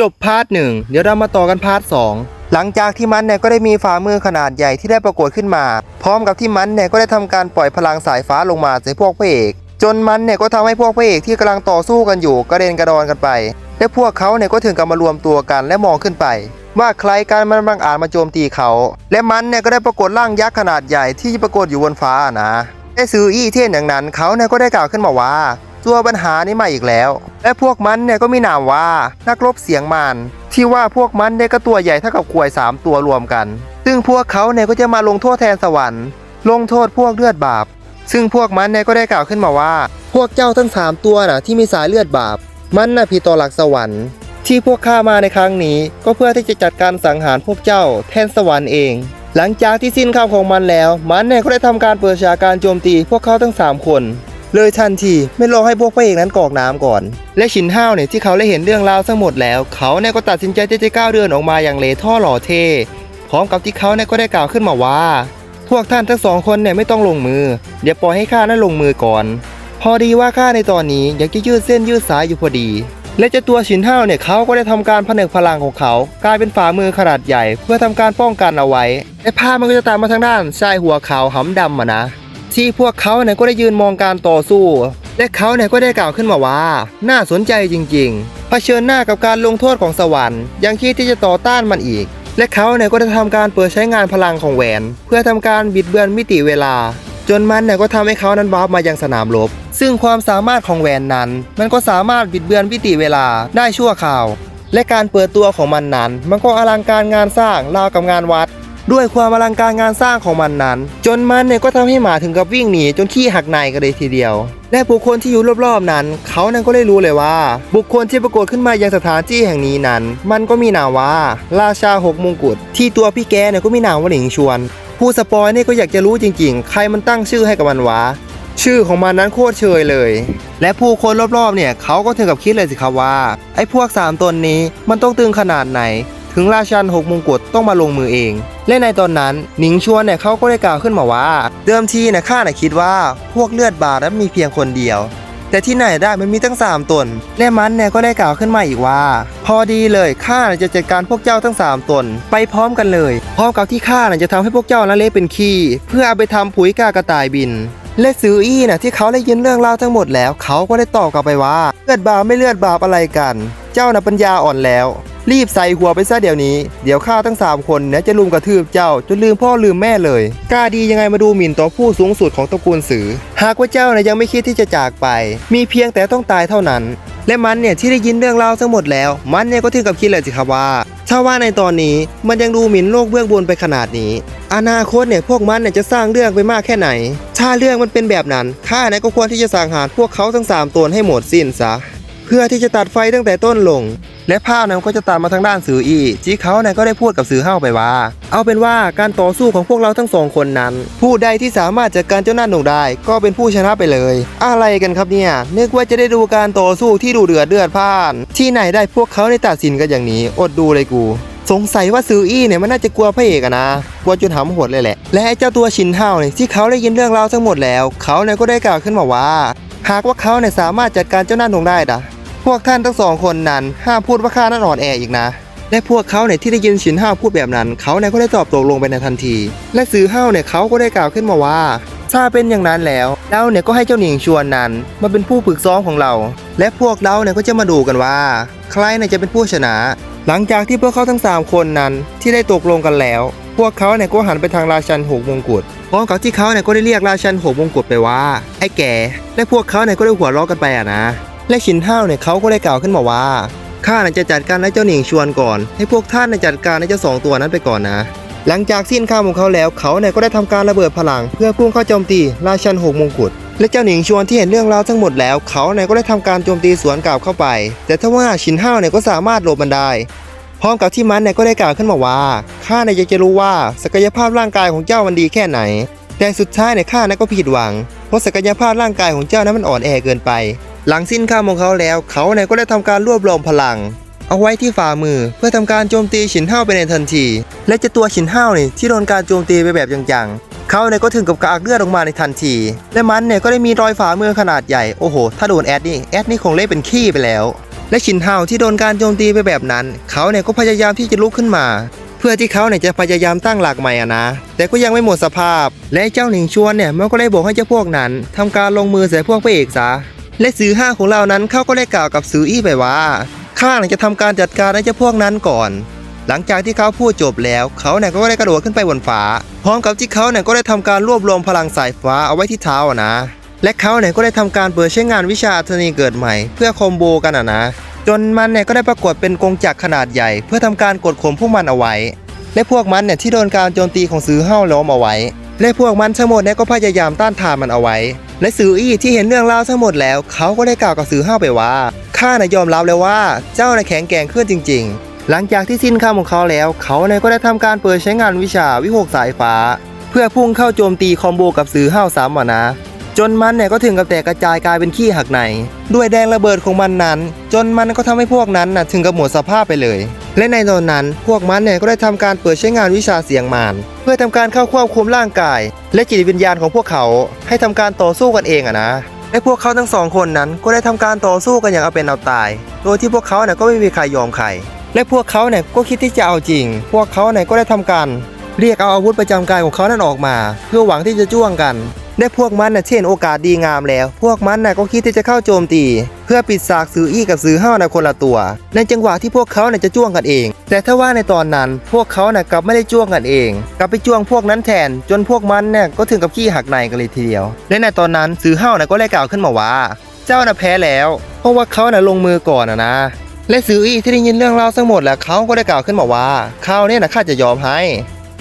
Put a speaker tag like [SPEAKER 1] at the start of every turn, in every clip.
[SPEAKER 1] จบพาร์ทหนึ่งเดี๋ยวเรามาต่อกันพาร์ทสองหลังจากที่มันเนี่ยก็ได้มีฝ่ามือขนาดใหญ่ที่ได้ปรากฏขึ้นมา พร้อมกับที่มันเนี่ยก็ได้ทำการปล่อยพลังสายฟ้าลงมาใส่พวกพระเอก จนมันเนี่ยก็ทำให้พวกพระเอกที่กำลังต่อสู้กันอยู่กระเด็นกระดอนกันไป และพวกเขาเนี่ยก็ถึงกับมารวมตัวกันและมองขึ้นไป ว่าใครกันมันบังอ่าจมาโจมตีเขา และมันเนี่ยก็ได้ปรากฏร่างยักษ์ขนาดใหญ่ที่ปรากฏอยู่บนฟ้านะได้ซื้ออี้เท่นอย่างนั้นเขาเนี่ยก็ได้กล่าวขึ้นมาว่า ตัวปัญหานี้มาอีกแล้ว และพวกมันเนี่ยก็มีนามว่านักรบเสียงมารที่ว่าพวกมันเนี่ยก็ตัวใหญ่เท่ากับควายสามตัวรวมกัน ซึ่งพวกเขาเนี่ยก็จะมาลงโทษแทนสวรรค์ ลงโทษพวกเลือดบาป ซึ่งพวกมันเนี่ยก็ได้กล่าวขึ้นมาว่า พวกเจ้าทั้งสามตัวน่ะที่มีสายเลือดบาป มันน่ะผิดต่อหลักสวรรค์ ที่พวกข้ามาในครั้งนี้ ก็เพื่อที่จะจัดการสังหารพวกเจ้าแทนสวรรค์เอง หลังจากที่สิ้นคำของมันแล้ว มันเนี่ยก็ได้ทำการเปิดฉากการโจมตีพวกเขาทั้งสามคน เลยทันทีไม่รอให้พวกพระเอกนั้นกรอกน้ำก่อน และชินห้าวเนี่ยที่เขาได้เห็นเรื่องราวทั้งหมดแล้ว เขาเนี่ยก็ตัดสินใจที่จะก้าวเดินออกมาอย่างเลท่อหล่อเท พร้อมกับที่เขาเนี่ยก็ได้กล่าวขึ้นมาว่า พวกท่านทั้งสองคนเนี่ยไม่ต้องลงมือ เดี๋ยวปล่อยให้ข้านั้นลงมือก่อน พอดีว่าข้าในตอนนี้อยากจะยืดเส้นยืดสายอยู่พอดี และเจ้าตัวชินห้าวเนี่ยเขาก็ได้ทำการผนึกพลังของเขา กลายเป็นฝ่ามือขนาดใหญ่ เพื่อทำการป้องกันเอาไว้และภามันก็จะตามมาทางด้านชายหัวขาวหำดำอะนะ ที่พวกเขาเนี่ยก็ได้ยืนมองการต่อสู้ และเขาเนี่ยก็ได้กล่าวขึ้นมาว่า น่าสนใจจริงๆเผชิญหน้ากับการลงโทษของสวรรค์ยังคิดที่จะต่อต้านมันอีก และเขาเนี่ยก็ได้ทำการเปิดใช้งานพลังของแหวน เพื่อทำการบิดเบือนมิติเวลา จนมันเนี่ยก็ทำให้เขานั้นวาร์ปมายังสนามรบซึ่งความสามารถของแหวนนั้น มันก็สามารถบิดเบือนมิติเวลาได้ชั่วคราว และการเปิดตัวของมันนั้น มันก็อลังการงานสร้างราวกับงานวัด ด้วยความอลังการงานสร้างของมันนั้น จนมันเนี่ยก็ทำให้หมาถึงกับวิ่งหนีจนขี้หักในกันเลยทีเดียว และบุคคลที่อยู่รอบๆนั้น เขานั้นก็ได้รู้เลยว่า บุคคลที่ปรากฏขึ้นมายังสถานที่แห่งนี้นั้น มันก็มีนามว่า ราชาหกมงกุฎที่ตัวพี่แกเนี่ยก็มีนามว่าหนิงชวน ผู้สปอยเนี่ยก็อยากจะรู้จริง ๆ ใครมันตั้งชื่อให้กับมันวะชื่อของมันนั้นโคตรเชยเลย และผู้คนรอบๆเนี่ยเขาก็ถึงกับคิดเลยสิครับว่า ไอ้พวกสามตนนี้มันต้องตึงขนาดไหน ถึงราชันหกมงกุฎต้องมาลงมือเอง และในตอนนั้นหนิงชวนเนี่ยเขาก็ได้กล่าวขึ้นมาว่า เดิมทีเนี่ยข้าน่ะคิดว่าพวกเลือดบาดนั้นมีเพียงคนเดียว แต่ที่ไหนได้มันมีตั้งสามตนและมันเนี่ยก็ได้กล่าวขึ้นมาอีกว่า พอดีเลยข้าจะจัดการพวกเจ้าทั้งสามตน ไปพร้อมกันเลยพร้อมกับที่ข้าจะทำให้พวกเจ้านั้นเละเป็นขี้เพื่อเอาไปทำปุ๋ยกากระต่ายบินและซืออี้น่ะที่เขาได้ยินเรื่องราวทั้งหมดแล้ว เขาก็ได้ตอบกลับไปว่า เลือดบาปไม่เลือดบาปอะไรกัน เจ้าน่ะปัญญาอ่อนแล้ว รีบใส่หัวไปซะเดี๋ยวนี้ เดี๋ยวข้าทั้งสามคนเนี่ยจะลุมกระทืบเจ้าจนลืมพ่อลืมแม่เลย กล้าดียังไงมาดูหมิ่นต่อผู้สูงสุดของตระกูลสือ หากว่าเจ้าน่ะยังไม่คิดที่จะจากไป มีเพียงแต่ต้องตายเท่านั้น และมันเนี่ยที่ได้ยินเรื่องราวทั้งหมดแล้ว มันเนี่ยก็ถึงกับคิดเลยสิครับว่าถ้าว่าในตอนนี้มันยังดูหมิ่นโลกเบื้องบนไปขนาดนี้ อนาคตเนี่ยพวกมันเนี่ยจะสร้างเรื่องไปมากแค่ไหน ถ้าเรื่องมันเป็นแบบนั้นข้าเนี่ยก็ควรที่จะสังหารพวกเขาทั้งสามตนให้หมดสิ้นซะเพื่อที่จะตัดไฟตั้งแต่ต้นลง และภาพนั้นก็จะตามมาทางด้านสื่ออีจีเขาเนี่ยก็ได้พูดกับสื่อเฮ้าไปว่า เอาเป็นว่าการต่อสู้ของพวกเราทั้งสองคนนั้น ผู้ใดที่สามารถจัดการเจ้าหน้าหนุ่งได้ ก็เป็นผู้ชนะไปเลย อะไรกันครับเนี่ยนึกว่าจะได้ดูการต่อสู้ที่ดูเดือดเดือดพ่าน ที่ไหนได้พวกเขาได้ตัดสินกันอย่างนี้ อดดูเลยกูสงสัยว่าซืออี้เนี่ยมันน่าจะกลัวพระเอกอะนะกลัวจนหำหดเลยแหละ และเจ้าตัวชินเฮาเนี่ยที่เขาได้ยินเรื่องราวทั้งหมดแล้ว เขาเนี่ยก็ได้กล่าวขึ้นมาว่า หากว่าเขาเนี่ยสามารถจัดการเจ้าหน้าหนุ่งได้ดะ พวกท่านทั้งสองคนนั้นห้ามพูดว่าข้านั้นอ่อนแออีกนะและพวกเขาเนี่ยที่ได้ยินฉินห้าวพูดแบบนั้น เขาเนี่ยก็ได้ตอบตกลงไปในทันที และซื้อห้าวเนี่ยเขาก็ได้กล่าวขึ้นมาว่า ถ้าเป็นอย่างนั้นแล้วเราเนี่ยก็ให้เจ้าหนิงชวนนั้นมาเป็นผู้ฝึกซ้อมของเรา และพวกเราเนี่ยก็จะมาดูกันว่า ใครเนี่ยจะเป็นผู้ชนะ หลังจากที่พวกเขาทั้งสามคนนั้นที่ได้ตกลงกันแล้ว พวกเขาเนี่ยก็หันไปทางราชันหกมงกุฎพร้อมกับที่เขาเนี่ยก็ได้เรียกราชันหกมงกุฎไปว่าไอ้แก่และพวกเขาเนี่ยก็ได้หัวเราะกันไปอะนะ และชินห้าวเนี่ยเขาก็ได้กล่าวขึ้นมาว่าข้าจะจัดการให้เจ้าหนิงชวนก่อน ให้พวกท่านน่ะจัดการให้เจ้าสองตัวนั้นไปก่อนนะ หลังจากสิ้นข้ามของเขาแล้วเขาเนี่ยก็ได้ทำการระเบิดพลัง เพื่อพุ่งเข้าโจมตีราชันหกมงกุฎและเจ้าหนิงชวนที่เห็นเรื่องราวทั้งหมดแล้วเขาเนี่ยก็ได้ทำการโจมตีสวนกลับเข้าไป แต่ถ้าว่าชินห้าวเนี่ยก็สามารถหลบมันได้พร้อมกับที่มันเนี่ยก็ได้กล่าวขึ้นมาว่าข้าเนี่ยอยากจะรู้ว่าศักยภาพร่างกายของเจ้ามันดีแค่ไหน แต่สุดท้ายเนี่ยข้าเนี่ยก็ผิดหวังเพราะศักยภาพร่างกายของเจ้านั้นมันอ่อนแอเกินไป หลังสิ้นข้ามของเขาแล้ว เขาเนี่ยก็ได้ทำการรวบรวมพลัง เอาไว้ที่ฝ่ามือเพื่อทำการโจมตีฉินห้าไปในทันที และเจะตัวฉินห้าวนี่ยที่โดนการโจมตีไปแบบจังๆ เขาเนี่ยก็ถึงกับกระอักเลือดออกมาในทันที และมันเนี่ยก็ได้มีรอยฝ่ามือขนาดใหญ่โอ้โหถ้าโดนแอดนี่แอดนี่คงเละเป็นขี้ไปแล้ว และชินเฮาที่โดนการโจมตีไปแบบนั้น เขาเนี่ยก็พยายามที่จะลุกขึ้นมาเพื่อที่เขาเนี่ยจะพยายามตั้งหลักใหม่อะนะ แต่ก็ยังไม่หมดสภาพ และเจ้าหนิงชวนเนี่ยมันก็เลยบอกให้เจ้าพวกนั้นทำการลงมือใส่พวกพระเอกซะ และสื่อห้าของเรานั้นเขาก็ได้กล่าวกับสื่ออี้ไปว่าข้าเนี่ยจะทำการจัดการให้เจ้าพวกนั้นก่อน หลังจากที่เขาพูดจบแล้วเขาเนี่ยก็ได้กระโดดขึ้นไปบนฟ้าพร้อมกับที่เขาเนี่ยก็ได้ทำการรวบรวมพลังสายฟ้าเอาไว้ที่เท้าอะนะ และเขาเนี่ยก็ได้ทำการเปิดใช้งานวิชาอัศนีเกิดใหม่ เพื่อคอมโบกันอะนะ จนมันเนี่ยก็ได้ปรากฏเป็นกงจักรขนาดใหญ่ เพื่อทำการกดข่มพวกมันเอาไว้ และพวกมันเนี่ยที่โดนการโจมตีของซื้อเฮ้าล้อมเอาไว้ และพวกมันทั้งหมดเนี่ยก็พยายามต้านทานมันเอาไว้ และสืออี้ที่เห็นเรื่องราวทั้งหมดแล้ว เขาก็ได้กล่าวกับสือเฮ้าไปว่าข้าน่ะยอมรับเลยว่าเจ้าน่ะแข็งแกร่งขึ้นจริง ๆ หลังจากที่สิ้นคำของเขาแล้ว เขาเนี่ยก็ได้ทำการเปิดใช้งานวิชาวิหกสายฟ้า เพื่อพุ่งเข้าโจมตีคอมโบกับสือเฮ้าซ้ำอะนะ จนมันเนี่ยก็ถึงกับแตกกระจายกลายเป็นขี้หักใน ด้วยแดงระเบิดของมันนั้น จนมันก็ทำให้พวกนั้นน่ะถึงกับหมดสภาพไปเลย และในตอนนั้นพวกมันเนี่ยก็ได้ทำการเปิดใช้งานวิชาเสียงมารเพื่อทำการเข้าควบคุมร่างกาย และจิตวิญญาณของพวกเขาให้ทำการต่อสู้กันเองอะนะและพวกเขาทั้งสองคนนั้นก็ได้ทำการต่อสู้กันอย่างเอาเป็นเอาตาย โดยที่พวกเขาเนี่ยก็ไม่มีใครยอมใคร และพวกเขาเนี่ยก็คิดที่จะเอาจริง พวกเขาเนี่ยก็ได้ทำการเรียกเอาอาวุธประจำกายของเขานั้นออกมา เพื่อหวังที่จะจ้วงกัน และพวกมันน่ะเช่นโอกาสดีงามแล้ว พวกมันน่ะก็คิดที่จะเข้าโจมตี เพื่อปิดฉากซื้ออี้กับซื้อห้าวในคนละตัว ในจังหวะที่พวกเขาน่ะจะจ้วงกันเอง แต่ถ้าว่าในตอนนั้น พวกเขาน่ะกลับไม่ได้จ้วงกันเอง กลับไปจ้วงพวกนั้นแทน จนพวกมันเนี่ยก็ถึงกับขี้หักในกันเลยทีเดียว และในตอนนั้นซื้อห้าวน่ะก็ได้กล่าวขึ้นมาว่า เจ้าน่ะแพ้แล้ว เพราะว่าเขาน่ะลงมือก่อนนะนะและซื้ออี้ที่ได้ยินเรื่องราวทั้งหมดแล้วเขาก็ได้กล่าวขึ้นมาว่าคราวนี้นะข้าจะยอมให้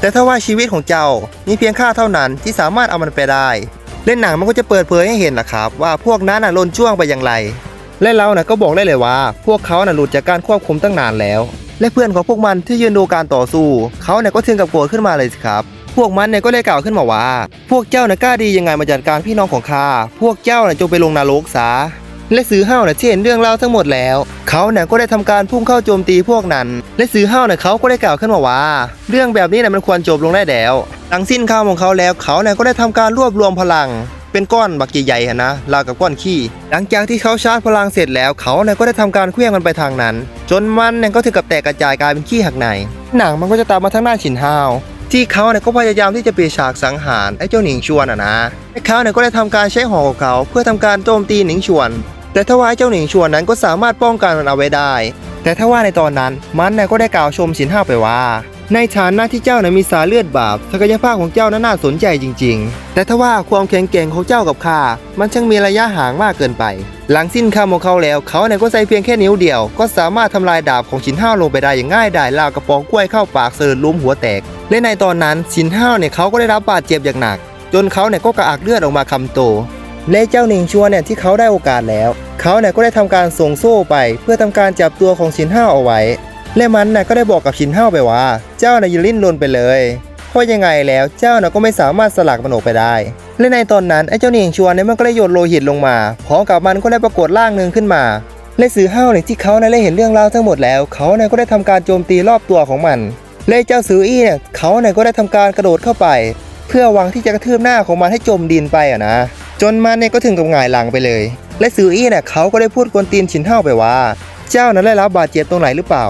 [SPEAKER 1] แต่ถ้าว่าชีวิตของเจ้ามีเพียงข้าเท่านั้นที่สามารถเอามันไปได้ เล่นหนังมันก็จะเปิดเผยให้เห็นนะครับ ว่าพวกนั้นน่ะลนช่วงไปอย่างไร และเราน่ะก็บอกได้เลยว่า พวกเขาน่ะหลุดจากการควบคุมตั้งนานแล้ว และเพื่อนของพวกมันที่ยืนดูการต่อสู้ เขาเนี่ยก็ถึงกับโกรธขึ้นมาเลยสิครับพวกมันเนี่ยก็ได้กล่าวขึ้นมาว่า พวกเจ้าน่ะกล้าดียังไงมาจัดการพี่น้องของข้าพวกเจ้าน่ะจงไปลงนรกซะ และซื้อห้าวเนี่ยที่เห็นเรื่องราวทั้งหมดแล้วเขาเนี่ยก็ได้ทำการพุ่งเข้าโจมตีพวกนั้น และซื้อห้าวเนี่ยเขาก็ได้กล่าวขึ้นมาว่า เรื่องแบบนี้เนี่ยมันควรจบลงได้แล้วหลังสิ้นข้าวของเขาแล้วเขาเนี่ยก็ได้ทำการรวบรวมพลังเป็นก้อนบักใหญ่ๆอะนะราวกับก้อนขี้ หลังจากที่เขาชาร์จพลังเสร็จแล้วเขาเนี่ยก็ได้ทำการเคลื่อนมันไปทางนั้น จนมันเนี่ยก็ถึงกับแตกกระจายกลายเป็นขี้หักในหนังมันก็จะตามมาทางด้านฉินห้าว ที่เขาเนี่ยก็พยายามที่จะปิดฉากสังหารไอ้เจ้าหนิงชวนอะนะไอ้เขาเนี่ยก็ได้ทำการใช้หอกของเขาเพื่อทำการโจมตีหนิงชวน แต่ถ้าว่าเจ้าหนิงชวนนั้นก็สามารถป้องกันมันเอาไว้ได้ แต่ถ้าว่าในตอนนั้นมันเนี่ยก็ได้กล่าวชมฉินห้าวไปว่า ในฐานะที่เจ้าเนี่ยมีสายเลือดบาปศักยภาพของเจ้านั้นน่าสนใจจริง ๆ แต่ถ้าว่าความแข็งแกร่งของเจ้ากับข้ามันช่างมีระยะห่างมากเกินไป หลังสิ้นคำของเขาแล้ว เขาเนี่ยก็ใช้เพียงแค่นิ้วเดียว ก็สามารถทำลายดาบของฉินห้าวลงไปได้อย่างง่ายดายราวกระป๋องกล้วยเข้าปากเสิร์ล้มหัวแตก และในตอนนั้นฉินห้าวเนี่ยเขาก็ได้รับบาดเจ็บอย่างหนัก จนเขาเนี่ยก็กระอักเลือดออกมาคำโต และเจ้าหนิงชัวเนี่ยที่เขาได้โอกาสแล้ว เขาเนี่ยก็ได้ทำการส่งโซ่ไป เพื่อทำการจับตัวของฉินห้าเอาไว้ และมันน่ะก็ได้บอกกับฉินห้าไปว่า เจ้าน่ะอย่าลิ้นลนไปเลยเพราะยังไงแล้วเจ้าน่ะก็ไม่สามารถสลักมันออกไปได้ และในตอนนั้นไอ้เจ้าหนิงชัวเนี่ยมันก็ได้โยนโลหิตลงมาพร้อมกับมันก็ได้ปรากฏร่างหนึ่งขึ้นมาและสือห้าวเนี่ยที่เขาเนี่ยได้เห็นเรื่องราวทั้งหมดแล้ว เขาเนี่ยก็ได้ทำการโจมตีรอบตัวของมันและเจ้าสืออี้เนี่ยเขาเนี่ยก็ได้ทำการกระโดดเข้าไป เพื่อหวังที่จะกระทืบหน้าของมันให้จมดินไปอะนะ จนมันเนี่ยก็ถึงกับหงายหลังไปเลย และสืออี้เนี่ยเขาก็ได้พูดกวนตีนฉินเท่าไปว่า เจ้านั้นได้รับบาดเจ็บตรงไหนหรือเปล่า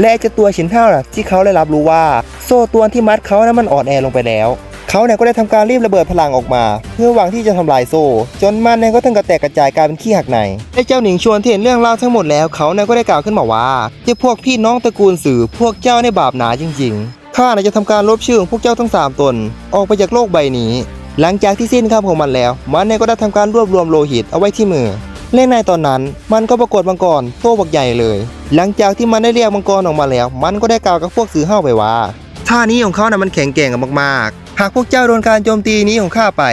[SPEAKER 1] และเจ้าตัวฉินเท่าน่ะที่เขาได้รับรู้ว่า โซ่ตัวที่มัดเขานั้นมันอ่อนแอลงไปแล้วเขาเนี่ยก็ได้ทำการรีบระเบิดพลังออกมา เพื่อหวังที่จะทำลายโซ่ จนมันเนี่ยก็ถึงกับแตกกระจายกลายเป็นขี้หักในไอ้เจ้าหนิงชวนที่เห็นเรื่องราวทั้งหมดแล้วเขาเนี่ยก็ได้กล่าวขึ้นมาว่าเจ้าพวกพี่น้องตระกูลสื่อพวกเจ้าในบาปหนาจริง ๆข้าน่ะจะทำการลบชื่อของพวกเจ้าทั้งสามตน ออกไปจากโลกใบนี้ หลังจากที่สิ้นคำของมันแล้ว มันเนี่ยก็ได้ทำการรวบรวมโลหิตเอาไว้ที่มือเล่นในตอนนั้น มันก็ปรากฏมังกรโตบักใหญ่เลย หลังจากที่มันได้เรียกมังกรออกมาแล้ว มันก็ได้กล่าวกับพวกสื่อห้าไปว่าท่านี้ของเขานะ่ะมันแข็งแกร่งมากๆ หากพวกเจ้าโดนการโจมตีนี้ของข้าไป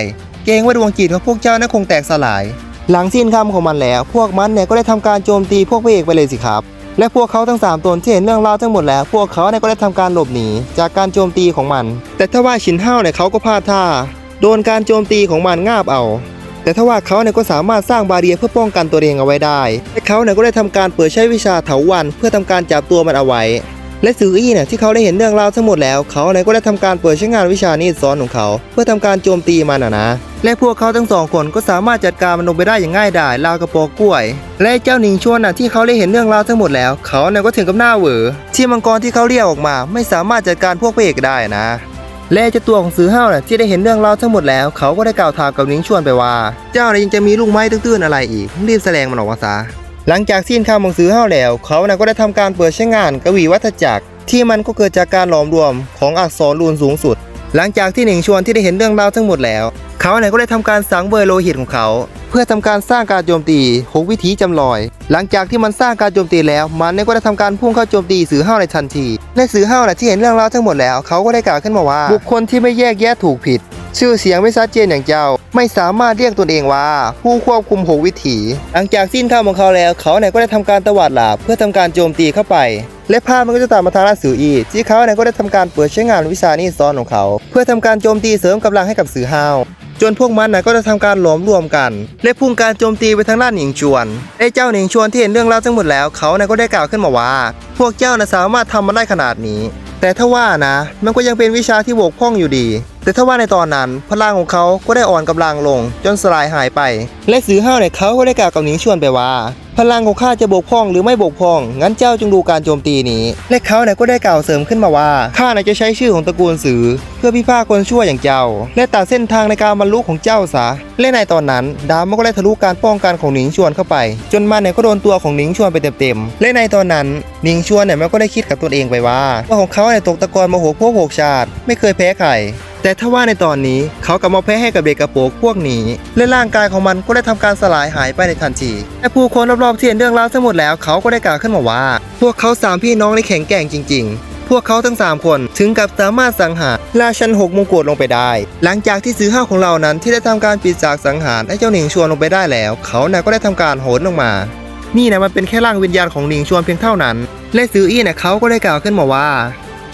[SPEAKER 1] เกรงว่าดวงจิตของพวกเจ้านั้นคงแตกสลาย หลังสิ้นคำของมันแล้ว พวกมันเนี่ยก็ได้ทำการโจมตีพวกพระเอกไปเลยสิครับ และพวกเขาทั้ง3ตนที่เห็นเรื่องราวทั้งหมดแล้ว พวกเขาเนี่ยก็ได้ทำการหลบหนีจากการโจมตีของมัน แต่ถ้าว่าชินห้าเนี่ยเขาก็พลาดท่า โดนการโจมตีของมันงาบเอา แต่ถ้าว่าเขาเนี่ยก็สามารถสร้างบาเรียเพื่อป้องกันตัวเองเอาไว้ได้และเขาเนี่ยก็ได้ทำการเปิดใช้วิชาเถาวันเพื่อทำการจับตัวมันเอาไว้ และซืออี้เนี่ยที่เขาได้เห็นเรื่องราวทั้งหมดแล้ว เขาเนี่ยก็ได้ทำการเปิดใช้งานวิชานี้สอนของเขา เพื่อทำการโจมตีมันอะนะ และพวกเขาทั้งสองคนก็สามารถจัดการมันลงไปได้อย่างง่ายดายราวกระปอกกล้วย และเจ้าหนิงชวนน่ะที่เขาได้เห็นเรื่องราวทั้งหมดแล้ว เขาเนี่ยก็ถึงกับหน้าเหวอที่มังกรที่เขาเรียกออกมา ไม่สามารถจัดการพวกพระเอกได้นะ และเจ้าตัวของซือห้าวน่ะที่ได้เห็นเรื่องราวทั้งหมดแล้ว เขาก็ได้กล่าวถามกับหนิงชวนไปว่า เจ้าเนี่ยยังจะมีลูกไม้ตื้นๆอะไรอีกรีบแสดงมันออกมาซะหลังจากสิ้นคำของซื้อห้าวแล้ว เขาน่ะก็ได้ทำการเปิดใช้งานกวีวัฏจักร ที่มันก็เกิดจากการหลอมรวมของอักษรรูนสูงสุด หลังจากที่หนิงชวนที่ได้เห็นเรื่องราวทั้งหมดแล้ว เขาเนี่ยก็ได้ทำการสังเวยโลหิตของเขา เพื่อทำการสร้างการโจมตีหกวิธีจำลอย หลังจากที่มันสร้างการโจมตีแล้ว มันเนี่ยก็ได้ทำการพุ่งเข้าโจมตีสือห้าวในทันที และสื่อห้าวนะที่เห็นเรื่องราวทั้งหมดแล้ว เขาก็ได้กล่าวขึ้นมาว่า บุคคลที่ไม่แยกแยะถูกผิด ชื่อเสียงไม่ชัดเจนอย่างเจ้า ไม่สามารถเรียกตนเองว่า ผู้ควบคุมหกวิถี หลังจากสิ้นคำของเขาแล้ว เขาเนี่ยก็ได้ทำการตวาดหลาบเพื่อทำการโจมตีเข้าไป และภาพมันก็จะตามมาทางด้าสื่ออีที่เขาเนี่ยก็ได้ทำการเปิดใช้งานวิชานี้ซ้อนของเขา เพื่อทำการโจมตีเสริมกำลังให้กับสื่อห้าว จนพวกมันนะก็จะทำการหลอมรวมกัน และพุ่งการโจมตีไปทางด้านหนิงชวนไอ้เจ้าหนิงชวนที่เห็นเรื่องราวทั้งหมดแล้วเขานะก็ได้กล่าวขึ้นมาว่า พวกเจ้านะสามารถทำมันได้ขนาดนี้ แต่ถ้าว่านะ มันก็ยังเป็นวิชาที่บกพร่องอยู่ดี แต่ถ้าว่าในตอนนั้นพลังของเขาก็ได้อ่อนกำลังลง จนสลายหายไป และสือห้าวเนี่ยเขาก็ได้กล่าวกับหนิงชวนไปว่าพลังของข้าจะบกพร่องหรือไม่บกพร่อง งั้นเจ้าจงดูการโจมตีนี้ และเขาเนี่ยก็ได้กล่าวเสริมขึ้นมาว่า ข้าน่ะจะใช้ชื่อของตระกูลสือ เพื่อพิพากษาคนชั่วอย่างเจ้า และตัดเส้นทางในการบรรลุของเจ้าซะ และในตอนนั้น ดาวมันก็ได้ทะลุการป้องกันของหนิงชวนเข้าไป จนมันเนี่ยก็โดนตัวของหนิงชวนไปเต็มๆ และในตอนนั้นหนิงชวนเนี่ยมันก็ได้คิดกับตัวเองไปว่าว่าของเขาเนี่ยตกตะกอนมาหกพวกหกชาติ ไม่เคยแพ้ใครแต่ถ้าว่าในตอนนี้เขากลับมาแพ้ให้กับเด็กกระโปรงพวกนี้และร่างกายของมันก็ได้ทำการสลายหายไปในทันทีและผู้คนรอบๆที่เห็นเรื่องราวทั้งหมดแล้วเขาก็ได้กล่าวขึ้นมาว่า พวกเขาสามพี่น้องได้แข็งแกร่งจริง ๆ พวกเขาทั้ง 3 คนถึงกับสามารถสังหารราชันหกมงกุฎลงไปได้ หลังจากที่ซื้อห้าของเรานั้นที่ได้ทำการปิดจากสังหารไอ้เจ้าหนิงชวนลงไปได้แล้ว เขาน่ะก็ได้ทำการโหนลงมา นี่นะมันเป็นแค่ร่างวิญญาณของหนิงชวนเพียงเท่านั้น และซืออี้เนี่ยเขาก็ได้กล่าวขึ้นมาว่า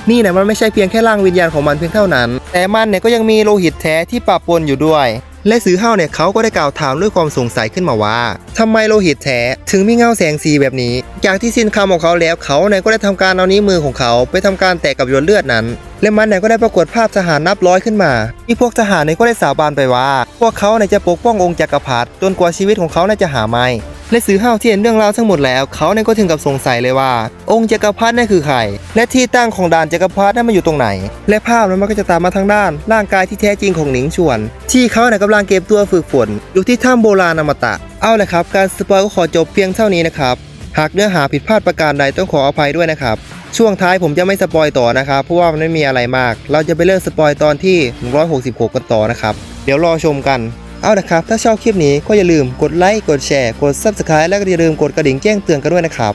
[SPEAKER 1] นี่นะมันไม่ใช่เพียงแค่ร่างวิญญาณของมันเพียงเท่านั้น แต่มันเนี่ยก็ยังมีโลหิตแท้ที่ปะปนอยู่ด้วย และสือเฮาเนี่ยเขาก็ได้กล่าวถามด้วยความสงสัยขึ้นมาว่าทำไมโลหิตแท้ถึงมีเงาแสงสีแบบนี้ จากที่สิ้นคำของเขาแล้วเขาเนี่ยก็ได้ทำการเอานิ้วมือของเขา ไปทำการแตะกับหยดเลือดนั้น และมันเนี่ยก็ได้ปรากฏภาพทหารนับร้อยขึ้นมา ที่พวกทหารเนี่ยก็ได้สาบานไปว่า พวกเขาเนี่ยจะปกป้ององค์จักรพรรดิจนกว่าชีวิตของเขาเนี่ยจะหาไม่และสื่อห้าวที่เห็นเรื่องราวทั้งหมดแล้ว เขาเนี่ยก็ถึงกับสงสัยเลยว่า องค์จักรพรรดินั่นคือใคร และที่ตั้งของด่านจักรพรรดินั่นมันอยู่ตรงไหน และภาพนั้นมันก็จะตามมาทางด้าน ร่างกายที่แท้จริงของหนิงชวน ที่เขาเนี่ยกำลังเก็บตัวฝึกฝนอยู่ที่ถ้ำโบราณอมตะ เอาลยครับ การสปอยก็ขอจบเพียงเท่านี้นะครับ หากเนื้อหาผิดพลาดประการใดต้องขออภัยด้วยนะครับ ช่วงท้ายผมจะไม่สปอยต่อนะครับ เพราะว่ามันไม่มีอะไรมาก เราจะไปเริ่มสปอยตอนที่ 166 กันต่อนะครับ เดี๋ยวรอชมกัน เอาละครับ ถ้าชอบคลิปนี้ก็อย่าลืมกดไลค์ กดแชร์ กด Subscribe และก็อย่าลืมกดกระดิ่งแจ้งเตือนกันด้วยนะครับ